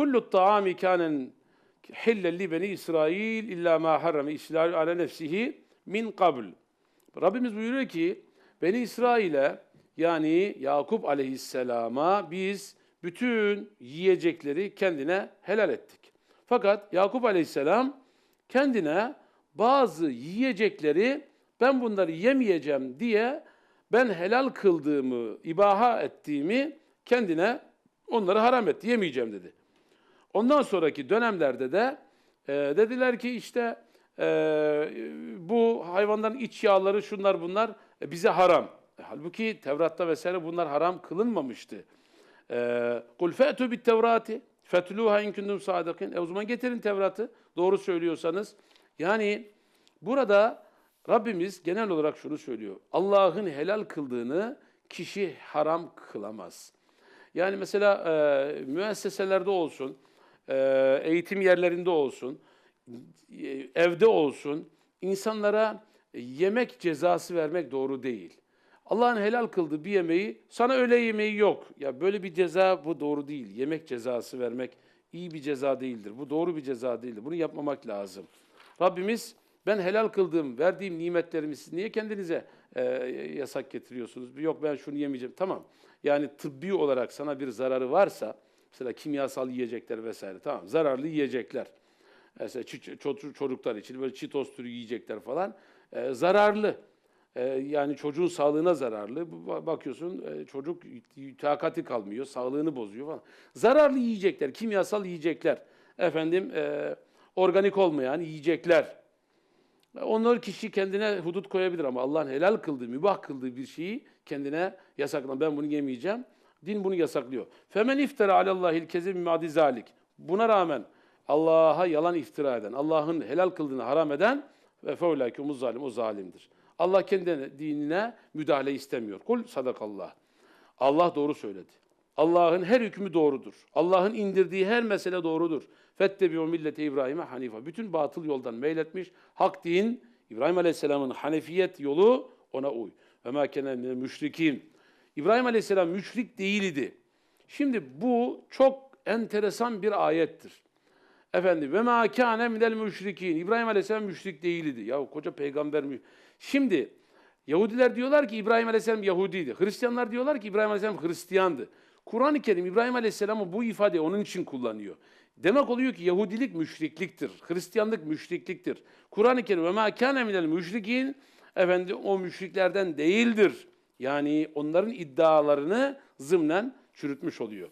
Kullu ta'ami kanen hillen li beni İsrail illa ma harrame İsrail ala nefsihi min qabl. Rabbimiz buyuruyor ki Beni İsrail'e yani Yakup aleyhisselama biz bütün yiyecekleri kendine helal ettik. Fakat Yakup aleyhisselam kendine bazı yiyecekleri ben bunları yemeyeceğim diye ben helal kıldığımı, ibaha ettiğimi kendine onları haram etti, yemeyeceğim dedi. Ondan sonraki dönemlerde de e, dediler ki işte e, bu hayvanların iç yağları şunlar bunlar e, bize haram. E, halbuki Tevrat'ta vesaire bunlar haram kılınmamıştı. Fe'tu bit tevrati fetluha in kuntum sadikin. E o zaman getirin Tevrat'ı doğru söylüyorsanız. Yani burada Rabbimiz genel olarak şunu söylüyor. Allah'ın helal kıldığını kişi haram kılamaz. Yani mesela e, müesseselerde olsun, eğitim yerlerinde olsun, e, evde olsun insanlara yemek cezası vermek doğru değil. Allah'ın helal kıldığı bir yemeği sana öyle yemeği yok. Ya böyle bir ceza bu doğru değil. Yemek cezası vermek iyi bir ceza değildir. Bu doğru bir ceza değildir. Bunu yapmamak lazım. Rabbimiz ben helal kıldığım, verdiğim nimetlerimi siz niye kendinize e, yasak getiriyorsunuz? Yok ben şunu yemeyeceğim. Tamam. Yani tıbbi olarak sana bir zararı varsa, mesela kimyasal yiyecekler vesaire tamam zararlı yiyecekler. Mesela çocuklar için böyle çitos türü yiyecekler falan e, zararlı. E, yani çocuğun sağlığına zararlı. Bakıyorsun e, çocuk takati kalmıyor, sağlığını bozuyor falan. Zararlı yiyecekler, kimyasal yiyecekler. Efendim e, organik olmayan yiyecekler. Onları kişi kendine hudut koyabilir ama Allah'ın helal kıldığı, mübah kıldığı bir şeyi kendine yasaklan. Ben bunu yemeyeceğim. Din bunu yasaklıyor. Femen iftara alallahil kezib mimadi zalik. Buna rağmen Allah'a yalan iftira eden, Allah'ın helal kıldığını haram eden ve feulâkûmuz zalim, o zalimdir. Allah kendi dinine müdahale istemiyor. Kul sadakallah. Allah doğru söyledi. Allah'ın her hükmü doğrudur. Allah'ın indirdiği her mesele doğrudur. Fettebi'u millete İbrahim'e hanife. Bütün batıl yoldan meyletmiş. Hak din, İbrahim Aleyhisselam'ın hanefiyet yolu ona uy. Ve mâ kene müşrikin. İbrahim Aleyhisselam müşrik değildi. Şimdi bu çok enteresan bir ayettir. Efendim ve mâ kâne minel müşrikin. İbrahim Aleyhisselam müşrik değildi. Ya koca peygamber mi? Şimdi Yahudiler diyorlar ki İbrahim Aleyhisselam Yahudiydi. Hristiyanlar diyorlar ki İbrahim Aleyhisselam Hristiyandı. Kur'an-ı Kerim İbrahim Aleyhisselam'ı bu ifade onun için kullanıyor. Demek oluyor ki Yahudilik müşrikliktir. Hristiyanlık müşrikliktir. Kur'an-ı Kerim ve mâ kâne minel müşrikin efendim o müşriklerden değildir. Yani onların iddialarını zımnen çürütmüş oluyor.